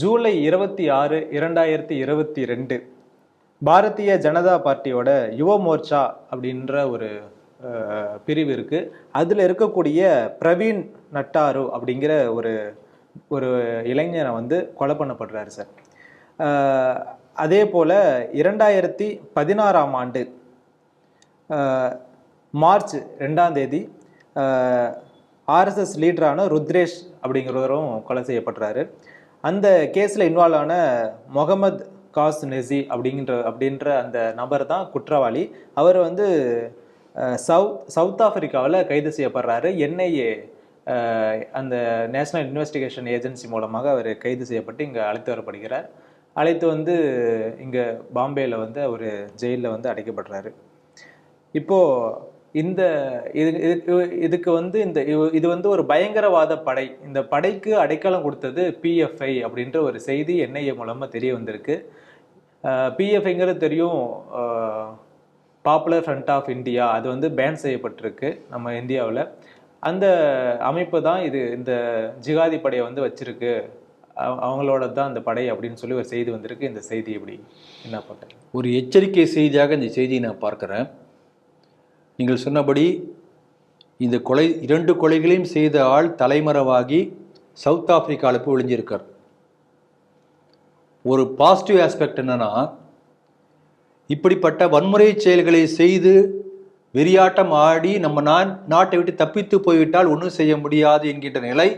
ஜூலை இருபத்தி ஆறு இரண்டாயிரத்தி இருபத்தி ரெண்டு பாரதிய ஜனதா பார்ட்டியோட யுவ மோர்ச்சா அப்படின்ற ஒரு பிரிவு இருக்குது அதில் இருக்கக்கூடிய பிரவீன் நட்டாரு அப்படிங்கிற ஒரு ஒரு இளைஞரை வந்து கொலை பண்ணப்படுறாரு சார். அதே போல் இரண்டாயிரத்தி பதினாறாம் ஆண்டு மார்ச் ரெண்டாம் தேதி ஆர்எஸ்எஸ் லீடரான ருத்ரேஷ் அப்படிங்கிறவரும் கொலை செய்யப்படுறாரு. அந்த கேஸில் இன்வால்வ் ஆன முகமது காஸ் நெசி அப்படிங்கிற அப்படின்ற அந்த நபர் தான் குற்றவாளி. அவர் வந்து சவுத் சவுத் ஆஃப்ரிக்காவில் கைது செய்யப்படுறாரு. என்ஐஏ அந்த நேஷனல் இன்வெஸ்டிகேஷன் ஏஜென்சி மூலமாக அவர் கைது செய்யப்பட்டு இங்கே அழைத்து வரப்படுகிறார். அழைத்து வந்து இங்கே பாம்பேயில் வந்து அவர் ஜெயிலில் வந்து அடைக்கப்படுறாரு. இப்போது இந்த இது இது- இதுக்கு வந்து இந்த இது- இது வந்து ஒரு பயங்கரவாத படை. இந்த படைக்கு அடைக்கலம் கொடுத்தது பிஎஃப்ஐ அப்படின்ற ஒரு செய்தி என்ஐஏ மூலமாக தெரிய வந்திருக்கு. பிஎஃப்ஐங்கிறது தெரியும் பாப்புலர் ஃப்ரண்ட் ஆஃப் இந்தியா அது வந்து பேன் செய்யப்பட்டிருக்கு நம்ம இந்தியாவில். அந்த அமைப்பு தான் இது இந்த ஜிகாதி படையை வந்து வச்சிருக்கு. அவங்களோட தான் அந்த படை அப்படின்னு சொல்லி ஒரு செய்தி வந்திருக்கு. இந்த செய்தி எப்படி? என்ன பண்ணுறது ஒரு எச்சரிக்கை செய்தியாக இந்த செய்தியை நான் பார்க்குறேன். நீங்கள் சொன்னபடி இந்த கொலை இரண்டு கொலைகளையும் செய்த ஆள் தலைமறைவாகி சவுத் ஆப்பிரிக்காவில் போய் ஒளிஞ்சிருக்கார். ஒரு பாசிட்டிவ் ஆஸ்பெக்ட் என்னன்னா இப்படிப்பட்ட வன்முறை செயல்களை செய்து வெறியாட்டம் ஆடி நம்ம நான் நாட்டை விட்டு தப்பித்து போய்விட்டால் ஒன்றும் செய்ய முடியாது என்கின்ற நிலை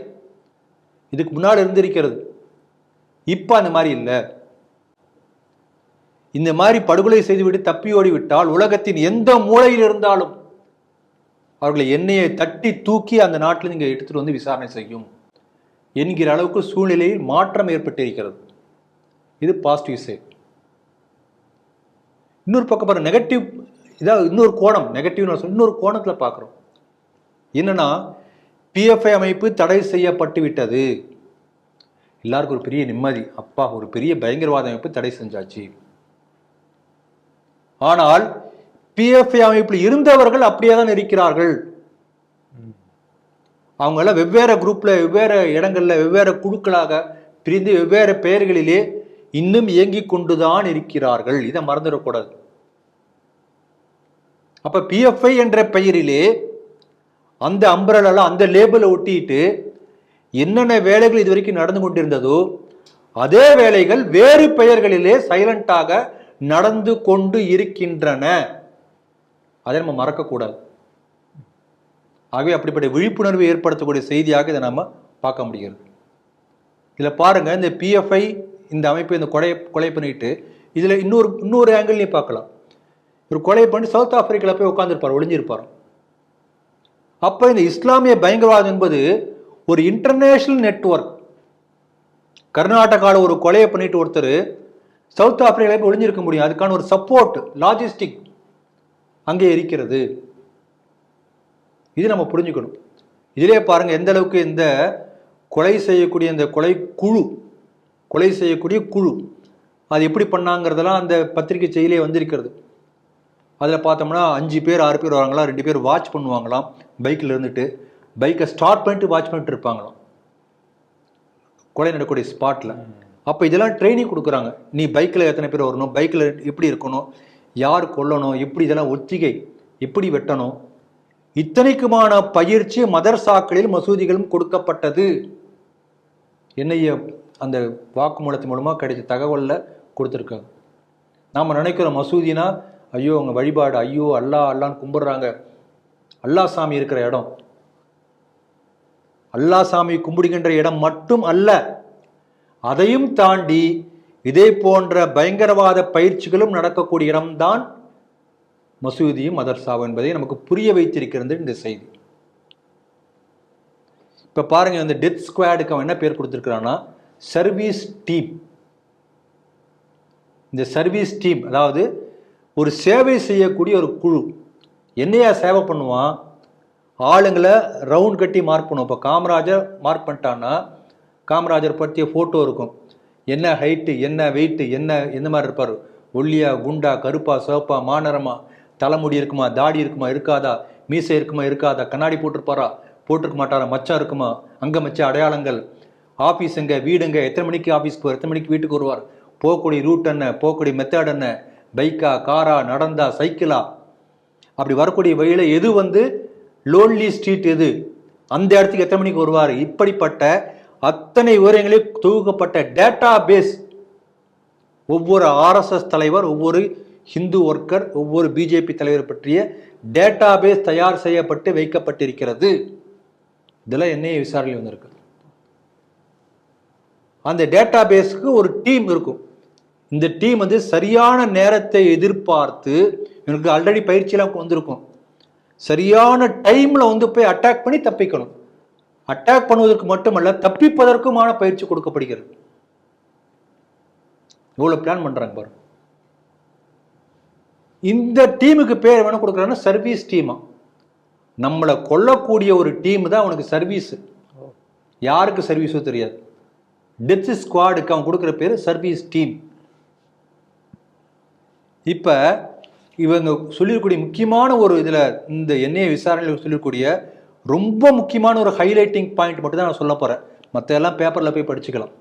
இதுக்கு முன்னால் இருந்திருக்கிறது. இப்போ அந்த மாதிரி இல்லை. இந்த மாதிரி படுகொலை செய்துவிட்டு தப்பியோடி விட்டால் உலகத்தின் எந்த மூலையில் இருந்தாலும் அவர்களை எண்ணெயை தட்டி தூக்கி அந்த நாட்டில் இங்கே எடுத்துகிட்டு வந்து விசாரணை செய்யும் என்கிற அளவுக்கு சூழ்நிலையில் மாற்றம் ஏற்பட்டிருக்கிறது. இது பாசிட்டிவ் சைட் இன்னொரு பக்கம் பாருங்க நெகட்டிவ் இதாக இன்னொரு கோணம் நெகட்டிவ் இன்னொரு கோணத்தில் பார்க்குறோம். என்னென்னா பிஎஃப்ஐ அமைப்பு தடை செய்யப்பட்டு விட்டது. எல்லாருக்கும் ஒரு பெரிய நிம்மதி. அப்பா ஒரு பெரிய பயங்கரவாத அமைப்பு தடை செஞ்சாச்சு. ஆனால் பிஎஃப்ஐ அமைப்பில் இருந்தவர்கள் அப்படியே தான் இருக்கிறார்கள். அவங்க எல்லாம் வெவ்வேறு குரூப்ல வெவ்வேறு இடங்கள்ல வெவ்வேறு குழுக்களாக பிரிந்து வெவ்வேறு பெயர்களிலே இன்னும் இயங்கிக் கொண்டுதான் இருக்கிறார்கள். இதை மறந்துடக்கூடாது. அப்ப பிஎஃப்ஐ என்ற பெயரிலே அந்த அம்பரலால அந்த லேபிளை ஒட்டிட்டு என்னென்ன வேலைகள் இதுவரைக்கும் நடந்து கொண்டிருந்ததோ அதே வேலைகள் வேறு பெயர்களிலே சைலண்டாக நடந்து கொண்டு இருக்கின்றன. அதை நம்ம மறக்கக்கூடாது. ஆகவே அப்படிப்பட்ட விழிப்புணர்வு ஏற்படுத்தக்கூடிய செய்தியாக இதை நம்ம பார்க்க முடிகிறது. இதில் பாருங்க இந்த பிஎஃப்ஐ இந்த அமைப்பு இந்த கொலை கொலை பண்ணிட்டு இதில் இன்னொரு இன்னொரு ஆங்கிள்லையும் பார்க்கலாம். ஒரு கொலை பண்ணி சவுத் ஆப்பிரிக்காவில் போய் உட்காந்துருப்பார் ஒளிஞ்சிருப்பார். அப்போ இந்த இஸ்லாமிய பயங்கரவாதம் என்பது ஒரு இன்டர்நேஷ்னல் நெட்வொர்க் கர்நாடகாவில் ஒரு கொலையை பண்ணிட்டு ஒருத்தர் சவுத் ஆப்பிரிக்காவில் ஒழிஞ்சிருக்க ஒளிஞ்சிருக்க முடியும்? அதுக்கான ஒரு சப்போர்ட் லாஜிஸ்டிக் அங்கே இருக்கிறது. இது நம்ம புரிஞ்சுக்கணும். இதிலே பாருங்க எந்த அளவுக்கு இந்த கொலை செய்யக்கூடிய இந்த கொலை குழு கொலை செய்யக்கூடிய குழு அது எப்படி பண்ணாங்கிறதெல்லாம் அந்த பத்திரிகை செய்தியிலே வந்திருக்கிறது. அதில் பார்த்தோம்னா அஞ்சு பேர் ஆறு பேர் வராங்களாம் ரெண்டு பேர் வாட்ச் பண்ணுவாங்களாம் பைக்கில் இருந்துட்டு பைக்கை ஸ்டார்ட் பண்ணிட்டு வாட்ச் பண்ணிட்டு இருப்பாங்களாம். கொலை நடக்கூடிய ஸ்பாட்டில் அப்போ இதெல்லாம் ட்ரைனிங் கொடுக்குறாங்க. நீ பைக்கில் எத்தனை பேர் வரணும்? பைக்கில் எப்படி இருக்கணும்? யார் கொல்லணும்? எப்படி இதெல்லாம் ஒத்திகை? எப்படி வெட்டணும்? இத்தனைக்குமான பயிற்சி மதர்சாக்களில் மசூதிகளும் கொடுக்கப்பட்டது. என்னைய அந்த வாக்குமூலத்தின் மூலமாக கிடைச்ச தகவலில் கொடுத்துருக்காங்க. நாம் நினைக்கிறோம் மசூதினா ஐயோ அவங்க வழிபாடு ஐயோ அல்லா அல்லான்னு கும்பிடுறாங்க. அல்லா சாமி இருக்கிற இடம். அல்லா சாமி கும்பிடுகின்ற இடம் மட்டும் அல்ல. அதையும் தாண்டி இதே போன்ற பயங்கரவாத பயிற்சிகளும் நடக்கக்கூடிய இடம்தான் மசூதியும் மதர்சாவும் என்பதை நமக்கு புரிய வைத்திருக்கிறது இந்த செய்தி. இப்போ பாருங்கள் இந்த டெத் ஸ்குவாடுக்கு அவன் என்ன பேர் கொடுத்துருக்குறான்னா? Service team. இந்த சர்வீஸ் டீம் அதாவது ஒரு சேவை செய்யக்கூடிய ஒரு குழு. என்னையா சேவை பண்ணுவான்? ஆளுங்களை ரவுண்ட் கட்டி மார்க் பண்ணுவோம் இப்போ காமராஜர் மார்க் பண்ணிட்டான்னா காமராஜர் பற்றிய ஃபோட்டோ இருக்கும். என்ன ஹைட்டு என்ன வெயிட்டு என்ன எந்த மாதிரி இருப்பார்? ஒல்லியா குண்டா கருப்பா சிவப்பா மாநரமா? தலைமுடி இருக்குமா? தாடி இருக்குமா? இருக்காதா? மீசை இருக்குமா? இருக்காதா? கண்ணாடி போட்டிருப்பாரா? போட்டிருக்க மாட்டாரா? மச்சம் இருக்குமா? அங்கே மச்ச அடையாளங்கள். ஆஃபீஸ் எங்கே? வீடுங்க எத்தனை மணிக்கு ஆஃபீஸ் போவார் எத்தனை மணிக்கு வீட்டுக்கு வருவார்? போகக்கூடிய ரூட் என்ன? போகக்கூடிய மெத்தட் என்ன? பைக்கா காரா நடந்தா சைக்கிளா அப்படி வரக்கூடிய வழியில் எது வந்து லோன்லி ஸ்ட்ரீட் எது? அந்த இடத்துக்கு எத்தனை மணிக்கு வருவார்? இப்படிப்பட்ட அத்தனை விவரங்களையும் தொகுக்கப்பட்ட டேட்டா பேஸ் ஒவ்வொரு ஆர்எஸ்எஸ் தலைவர் ஒவ்வொரு ஹிந்து ஒர்க்கர் ஒவ்வொரு பிஜேபி தலைவர் பற்றிய டேட்டா பேஸ் தயார் செய்யப்பட்டு வைக்கப்பட்டிருக்கிறது. இதெல்லாம் என்னைய விசாரணை வந்திருக்கு. அந்த டேட்டா பேஸ்க்கு ஒரு டீம் இருக்கும். இந்த டீம் வந்து சரியான நேரத்தை எதிர்பார்த்து எனக்கு ஆல்ரெடி பயிற்சியெல்லாம் வந்திருக்கும். சரியான டைமில் வந்து போய் அட்டாக் பண்ணி தப்பிக்கணும். அட்டாக் பண்ணுவதற்கு மட்டுமல்ல தப்பிப்பதற்குமான பயிற்சி கொடுக்கப்படுகிறது. எவ்வளோ பிளான் பண்ணுறாங்க பாரு. இந்த டீமுக்கு பேர் வேணும் கொடுக்குறாங்கன்னா சர்வீஸ் டீமா நம்மளை கொல்லக்கூடிய ஒரு டீம் தான் அவனுக்கு சர்வீஸ் யாருக்கு சர்வீஸோ தெரியாது. டெத் ஸ்குவாடுக்கு அவன் கொடுக்குற பேர் சர்வீஸ் டீம் இப்போ இவங்க சொல்லியிருக்கூடிய முக்கியமான ஒரு இதில் இந்த எண்ணெய் விசாரணையில் சொல்லக்கூடிய ரொம்ப முக்கியமான ஒரு ஹைலைட்டிங் பாயிண்ட் மட்டும் தான் நான் சொல்ல போகிறேன் மற்ற எல்லாம் பேப்பரில் போய் படிச்சுக்கலாம்.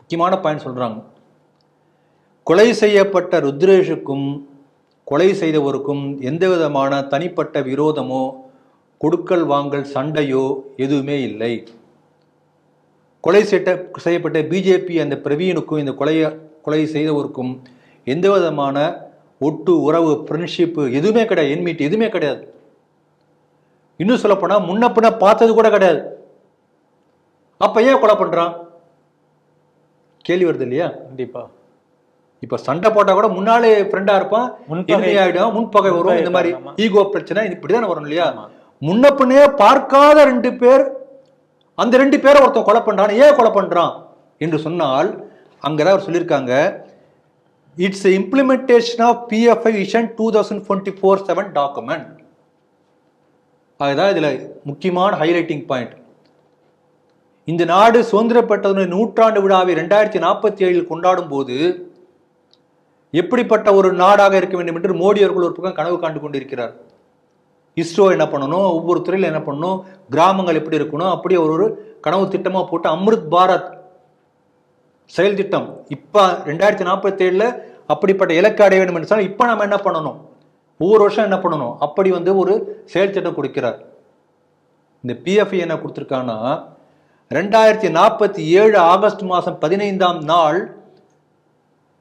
முக்கியமான பாயிண்ட் சொல்கிறாங்க கொலை செய்யப்பட்ட ருத்ரேஷுக்கும் கொலை செய்தவருக்கும் எந்த விதமான தனிப்பட்ட விரோதமோ கொடுக்கல் வாங்கல் சண்டையோ எதுவுமே இல்லை. கொலை செய்ய செய்யப்பட்ட பிஜேபி அந்த பிரவீனுக்கும் இந்த கொலைய கொலை செய்தவருக்கும் எந்த விதமான ஒட்டு உறவு ஃப்ரெண்ட்ஷிப்பு எதுவுமே கிடையாது என்மீட் எதுவுமே கிடையாது. இன்னும் சொல்லப்போனா முன்ன பின்ன பார்த்தது கூட கிடையாது. அப்ப ஏன் கொலை பண்றான்? கேள்வி வருது இல்லையா? கண்டிப்பா. இப்ப சண்டை போட்டா கூட முன்னாலே ஃப்ரெண்டா இருப்பான் முன்பகை. ஆயிடும் முன்பகை வரும். இந்த மாதிரி. ஈகோ பிரச்சனை இது இப்படிதானே வரும் இல்லையா. முன்ன பின்னே பார்க்காத ரெண்டு பேர் அந்த ரெண்டு பேரை ஒருத்தன் கொலை பண்றான் ஏன் கொலை பண்றான்? என்று சொன்னால் அங்கதான் அவர் சொல்லியிருக்காங்க it's implementation of PFI vision two thousand twenty four seven document அதுதான் இதில் முக்கியமான ஹைலைட்டிங் பாயிண்ட் இந்த நாடு சுதந்திரம் நூற்றாண்டு விழாவை ரெண்டாயிரத்தி நாற்பத்தி ஏழில் கொண்டாடும் போது எப்படிப்பட்ட ஒரு நாடாக இருக்க வேண்டும் என்று மோடி அவர்கள் ஒரு பக்கம் கனவு காண்டு கொண்டிருக்கிறார். இஸ்ரோ என்ன பண்ணணும்? ஒவ்வொரு துறையில் என்ன பண்ணணும்? கிராமங்கள் எப்படி இருக்கணும்? அப்படி ஒரு ஒரு கனவு திட்டமாக போட்டு அம்ருத் பாரத் செயல் திட்டம். இப்போ ரெண்டாயிரத்தி நாற்பத்தி ஏழில் அப்படிப்பட்ட இலக்கு அடைய வேண்டும் என்று சொன்னால் இப்போ நம்ம என்ன பண்ணணும்? ஒவ்வொரு வருஷம் என்ன பண்ணணும்? அப்படி வந்து ஒரு செயல் திட்டம் கொடுக்கிறார். இந்த பிஎஃப் என்ன கொடுத்துருக்காங்கன்னா ரெண்டாயிரத்தி நாற்பத்தி ஏழு ஆகஸ்ட் மாதம் பதினைந்தாம் நாள்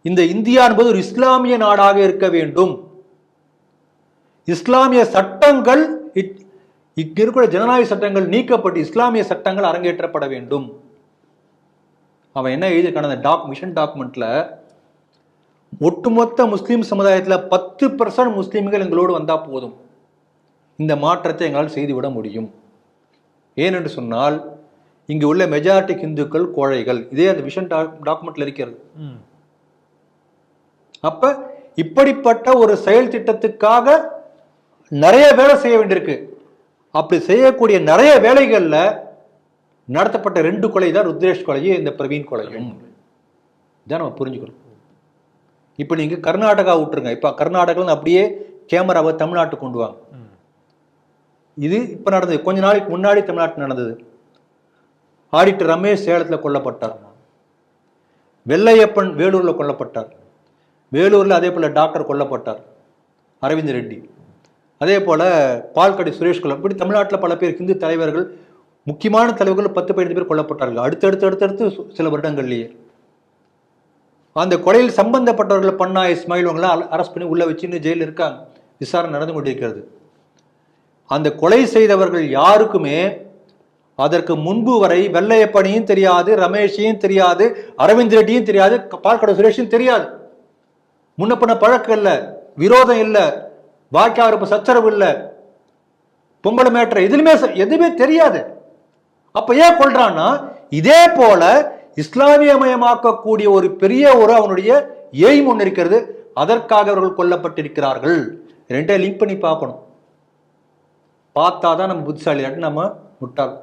இந்த இந்தியா என்பது ஒரு இஸ்லாமிய நாடாக இருக்க வேண்டும். இஸ்லாமிய சட்டங்கள் இங்க இருக்கிற ஜனநாயக சட்டங்கள் நீக்கப்பட்டு இஸ்லாமிய சட்டங்கள் அரங்கேற்றப்பட வேண்டும். அவன் என்ன எழுதியிருக்கான அந்த டாக் மிஷன் டாக்குமெண்ட்ல ஒட்டுமொத்த முஸ்லீம் சமுதாயத்துல பத்து பர்சன்ட் முஸ்லீம்கள் எங்களோடு வந்தா போதும். இந்த மாற்றத்தை எங்களால் செய்துவிட முடியும். ஏனென்று சொன்னால் இங்கு உள்ள மெஜாரிட்டி இந்துக்கள் கோழைகள் இதே அந்த விஷன் டாக்குமெண்ட்ல இருக்கிறது. அப்ப இப்படிப்பட்ட ஒரு செயல் திட்டத்துக்காக நிறைய வேலை செய்ய வேண்டியிருக்கு. அப்படி செய்யக்கூடிய நிறைய வேலைகள்ல நடத்தப்பட்ட ரெண்டு கொலை தான் ருத்ரேஷ் கொலையும் இந்த பிரவீன் கொலையும். இதான் நம்ம புரிஞ்சுக்கணும். இப்போ நீங்க கர்நாடகா விட்டுருங்க. இப்போ கர்நாடகாவில் அப்படியே கேமராவை தமிழ்நாட்டுக்கு கொண்டு வாங்க. இது இப்போ நடந்தது. கொஞ்ச நாளைக்கு முன்னாடி தமிழ்நாட்டில் நடந்தது. ஆடிட்டர் ரமேஷ் சேலத்துல கொல்லப்பட்டார். வெள்ளையப்பன் வேலூர்ல கொல்லப்பட்டார். வேலூர்ல அதே போல டாக்டர் கொல்லப்பட்டார். அரவிந்த் ரெட்டி. அதே போல பால்கடி சுரேஷ் கொல்ல இப்படி தமிழ்நாட்டில் பல பேர் இந்து தலைவர்கள் முக்கியமான தலைவர்கள் பத்து பதினைந்து பேர் கொல்லப்பட்டார்கள். அடுத்தடுத்து அடுத்தடுத்து சில வருடங்கள்லயே. அந்த கொலையில் சம்பந்தப்பட்டவர்களை பண்ணா இஸ்மாயில் அவங்களாம் அரெஸ்ட் பண்ணி உள்ள வச்சு இன்னும் ஜெயிலில் இருக்காங்க. விசாரணை நடந்து கொண்டிருக்கிறது. அந்த கொலை செய்தவர்கள் யாருக்குமே அதற்கு முன்பு வரை வெள்ளையப்பனையும் தெரியாது ரமேஷையும் தெரியாது அரவிந்த் ரெட்டியும் தெரியாது பால்கடை சுரேஷும் தெரியாது. முன்ன பின்ன பழக்கம் இல்லை விரோதம் இல்லை வாய்க்காரப்பு சச்சரவு இல்லை. பொம்பளை மேட்டர் எதுவுமே ச- எதுவுமே தெரியாது. அப்ப ஏன் கொள்றான்னா இதே போல இஸ்லாமியமயமாக்கக்கூடிய ஒரு பெரிய ஒரு அவனுடைய எய்ம் ஒன்று இருக்கிறது. அதற்காக அவர்கள் கொல்லப்பட்டிருக்கிறார்கள். ரெண்டே லிங்க் பண்ணி பார்க்கணும். பார்த்தா தான் நம்ம புத்திசாலி. நம்ம முட்டாள்.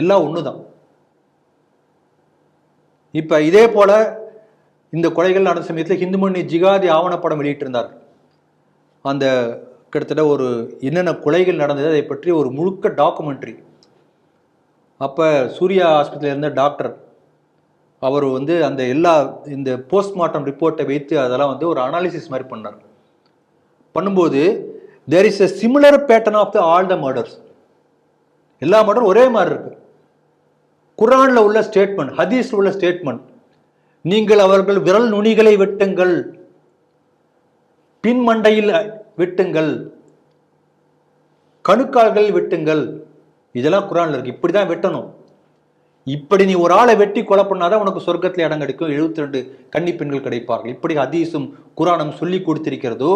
எல்லாம் ஒன்று தான் இப்போ இதே போல் இந்த கொலைகள் நடந்த சமயத்தில் ஹிந்து மண்ணி ஜிகாதி ஆவணப்படம் வெளியிட்டிருந்தார். அந்த கிட்டத்தட்ட ஒரு என்னென்ன கொலைகள் நடந்தது அதை பற்றி ஒரு முழுக்க டாக்குமெண்ட்ரி அப்போ சூர்யா ஆஸ்பத்திரியில் இருந்த டாக்டர் அவர் வந்து அந்த எல்லா இந்த போஸ்ட்மார்ட்டம் ரிப்போர்ட்டை வைத்து அதெல்லாம் வந்து ஒரு அனாலிசிஸ் மாதிரி பண்ணார். பண்ணும்போது there is a similar pattern of the all the murders எல்லா மர்டரும் ஒரே மாதிரி இருக்கு. குரானில் உள்ள ஸ்டேட்மெண்ட் ஹதீஸில் உள்ள ஸ்டேட்மெண்ட் நீங்கள் அவர்கள் விரல் நுனிகளை வெட்டுங்கள் பின்மண்டையில் வெட்டுங்கள் கணுக்கால்கள் வெட்டுங்கள் இதெல்லாம் குரான்ல இருக்கு. இப்படிதான் வெட்டணும். இப்படி நீ ஒரு ஆளை வெட்டி கொலை பண்ணாதான் உனக்கு சொர்க்கத்தில் இடம் கிடைக்கும். எழுபத்தி ரெண்டு கன்னி பெண்கள் கிடைப்பார்கள். இப்படி ஹதீஸும் குரானும் சொல்லி கொடுத்திருக்கிறதோ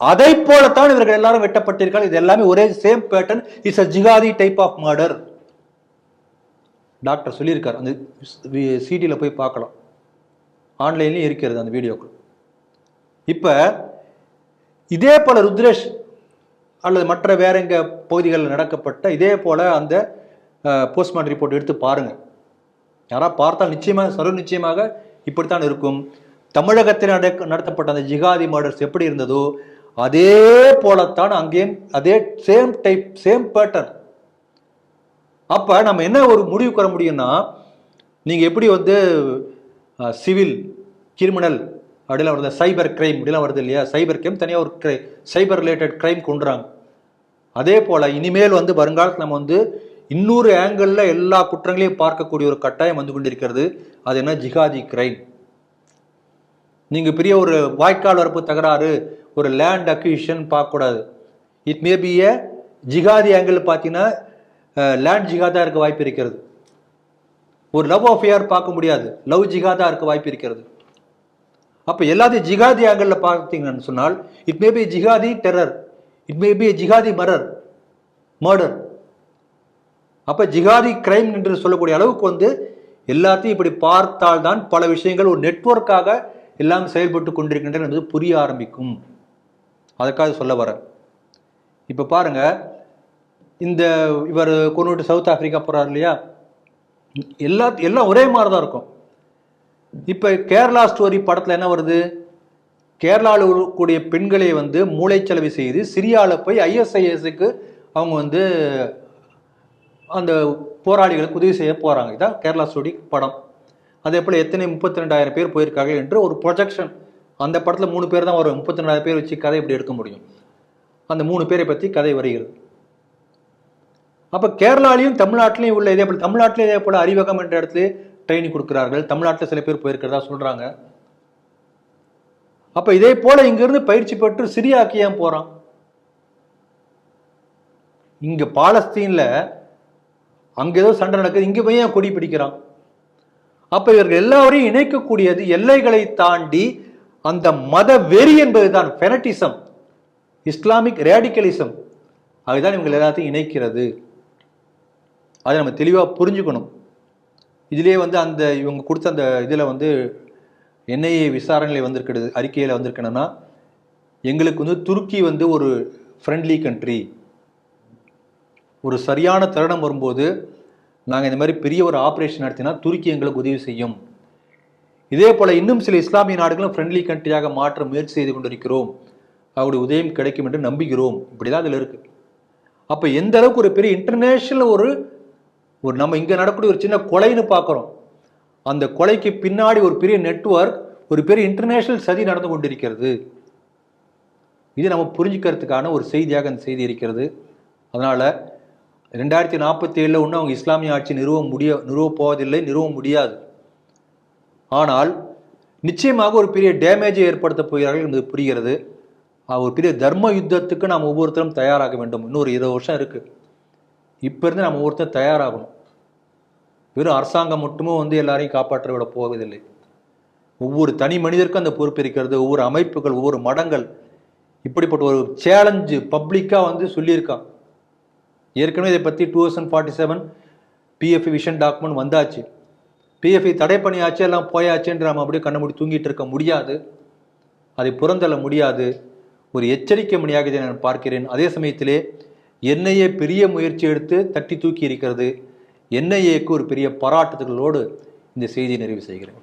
அதை போலத்தான் இவர்கள் எல்லாரும் வெட்டப்பட்டிருக்கார்கள் இது எல்லாமே ஒரே same pattern it's a jihadi type of murder doctor சொல்லியிருக்கார். அந்த சிடியில் போய் பார்க்கலாம். ஆன்லைன்லேயும் இருக்கிறது அந்த வீடியோக்கள். இப்போ இதே போல ருத்ரேஷ் அல்லது மற்ற வேற எங்க பகுதிகளில் நடக்கப்பட்ட இதே போல் அந்த போஸ்ட்மார்ட்டம் ரிப்போர்ட் எடுத்து பாருங்கள் யாராக பார்த்தால் நிச்சயமாக சர்வ நிச்சயமாக இப்படித்தான் இருக்கும். தமிழகத்தில் நடக்க நடத்தப்பட்ட அந்த ஜிகாதி மர்டர்ஸ் எப்படி இருந்ததோ அதே போலத்தான் அங்கேயும் அதே சேம் டைப் சேம் பேட்டர்ன் அப்போ நம்ம என்ன ஒரு முடிவு வர முடியும்னா நீங்கள் எப்படி வந்து சிவில் கிரிமினல் அப்படிலாம் வருது சைபர் கிரைம் இப்படிலாம் வருது இல்லையா? சைபர் கிரைம் தனியாக ஒரு கிரை சைபர் ரிலேட்டட் கிரைம் கொண்டுறாங்க. அதே போல் இனிமேல் வந்து வருங்காலத்தில் நம்ம வந்து இன்னொரு ஆங்கிளில் எல்லா குற்றங்களையும் பார்க்கக்கூடிய ஒரு கட்டாயம் வந்து கொண்டிருக்கிறது. அது என்ன? ஜிகாதி கிரைம் நீங்கள் பெரிய ஒரு வாய்க்கால் வரப்பு தகராறு ஒரு லேண்ட் அக்யூஷன் பார்க்கக்கூடாது. It may be a jihadi angle பார்த்தீங்கன்னா லேண்ட் ஜிகாதாக இருக்க வாய்ப்பு இருக்கிறது. ஒரு லவ் அஃபேர் பார்க்க முடியாது. லவ் ஜிகாதாக இருக்க வாய்ப்பு இருக்கிறது. அப்போ எல்லாத்தையும் ஜிகாதி ஆங்கிளில் பார்த்தீங்கன்னு சொன்னால் it may be jihadi terror it may be jihadi மரர் murder அப்போ ஜிகாதி கிரைம் என்று சொல்லக்கூடிய அளவுக்கு வந்து எல்லாத்தையும் இப்படி பார்த்தால்தான் பல விஷயங்கள் ஒரு நெட்வொர்க்காக எல்லாம் செயல்பட்டு கொண்டிருக்கின்றன என்பது புரிய ஆரம்பிக்கும். அதுக்காக சொல்ல வரேன் இப்போ பாருங்க இந்த இவர் கொண்டுட்டு சவுத் ஆப்பிரிக்கா போகிறார் இல்லையா? எல்லா எல்லாம் ஒரே மாதிரி தான் இருக்கும். இப்போ கேரளா ஸ்டோரி படத்தில் என்ன வருது? கேரளாவில் இருக்கக்கூடிய பெண்களை வந்து மூளைச்சலவை செய்து சிரியாவில் போய் ஐஎஸ்ஐஎஸ்க்கு அவங்க வந்து அந்த போராளிகளுக்கு உதவி செய்ய போகிறாங்க இதான் கேரளா ஸ்டோடி படம். அதே போல் எத்தனை முப்பத்தி ரெண்டாயிரம் பேர் போயிருக்காங்க என்று ஒரு ப்ரொஜெக்ஷன் அந்த படத்தில் மூணு பேர் தான் வரும். முப்பத்தி ரெண்டாயிரம் பேர் வச்சு கதை எப்படி எடுக்க முடியும்? அந்த மூணு பேரை பற்றி கதை வருகிறது. அப்போ கேரளாலையும் தமிழ்நாட்டிலையும் உள்ள இதே போல் தமிழ்நாட்டிலே இதே போல் அறிவகம் என்ற இடத்துல ட்ரைனிங் கொடுக்கிறார்கள். தமிழ்நாட்டில் சில பேர் போயிருக்கிறதா சொல்கிறாங்க அப்ப இதே போல இங்கிருந்து பயிற்சி பெற்று சிரியாக்கு ஏன் போறான்? இங்க பாலஸ்தீன்ல அங்க ஏதோ சண்டை நடக்குது இங்க போய் ஏன் கொடி பிடிக்கிறான்? அப்ப இவர்கள் எல்லாரையும் இணைக்கக்கூடியது எல்லைகளை தாண்டி அந்த மத வெறி என்பதுதான் ஃபெனட்டிசம் இஸ்லாமிக் ரேடிக்கலிசம் அதுதான் இவங்க எல்லாத்தையும் இணைக்கிறது. அதை நம்ம தெளிவாக புரிஞ்சுக்கணும். இதிலே வந்து அந்த இவங்க கொடுத்த அந்த இதில் வந்து என்ஐஏ விசாரணையில் வந்திருக்கிறது அறிக்கையில் வந்திருக்கணும்னா எங்களுக்கு வந்து துருக்கி வந்து ஒரு ஃப்ரெண்ட்லி கண்ட்ரி ஒரு சரியான தருணம் வரும்போது நாங்கள் இந்த மாதிரி பெரிய ஒரு ஆப்ரேஷன் நடத்தினா துருக்கி எங்களுக்கு உதவி செய்யும். இதே போல் இன்னும் சில இஸ்லாமிய நாடுகளும் ஃப்ரெண்ட்லி கண்ட்ரியாக மாற்ற முயற்சி செய்து கொண்டிருக்கிறோம். அவருடைய உதயம் கிடைக்கும் என்று நம்புகிறோம். இப்படி தான் அதில் இருக்குது அப்போ எந்த அளவுக்கு ஒரு பெரிய இன்டர்நேஷனல் ஒரு ஒரு நம்ம இங்கே நடக்கக்கூடிய ஒரு சின்ன கொலைன்னு பார்க்குறோம். அந்த கொலைக்கு பின்னாடி ஒரு பெரிய நெட்வொர்க் ஒரு பெரிய இன்டர்நேஷனல் சதி நடந்து கொண்டிருக்கிறது. இது நம்ம புரிஞ்சுக்கிறதுக்கான ஒரு செய்தியாக அந்த செய்தி இருக்கிறது. அதனால் ரெண்டாயிரத்தி நாற்பத்தி ஏழில் ஒன்றும் அவங்க இஸ்லாமிய ஆட்சி நிறுவ முடிய நிறுவ போவதில்லை நிறுவ முடியாது. ஆனால் நிச்சயமாக ஒரு பெரிய டேமேஜை ஏற்படுத்த போகிறார்கள் என்பது புரிகிறது. ஒரு பெரிய தர்ம யுத்தத்துக்கு நாம் ஒவ்வொருத்தரும் தயாராக வேண்டும். இன்னொரு இருபது வருஷம் இருக்குது இப்போ இருந்து நம்ம ஒவ்வொருத்தரும் தயாராகணும். வெறும் அரசாங்கம் மட்டுமே வந்து எல்லாரையும் காப்பாற்ற விட போவதில்லை. ஒவ்வொரு தனி மனிதருக்கும் அந்த பொறுப்பு இருக்கிறது. ஒவ்வொரு அமைப்புகள் ஒவ்வொரு மடங்கள். இப்படிப்பட்ட ஒரு சேலஞ்சு பப்ளிக்காக வந்து சொல்லியிருக்கான். ஏற்கனவே இதை பற்றி two thousand forty seven PF vision document வந்தாச்சு. பிஎஃப்ஐ தடை பண்ணியாச்சு எல்லாம் போயாச்சுன்ற நம்ம அப்படியே கண்ண மூடி தூங்கிட்டு இருக்க முடியாது. அதை புறந்தள்ள முடியாது. ஒரு எச்சரிக்கை மணியாக இதை நான் பார்க்கிறேன். அதே சமயத்திலே என்னையே பெரிய முயற்சி எடுத்து தட்டி தூக்கி இருக்கிறது என்ஐஏக்கு ஒரு பெரிய பாராட்டுதல்களோடு இந்த செய்தியை நிறைவு செய்கிறேன்.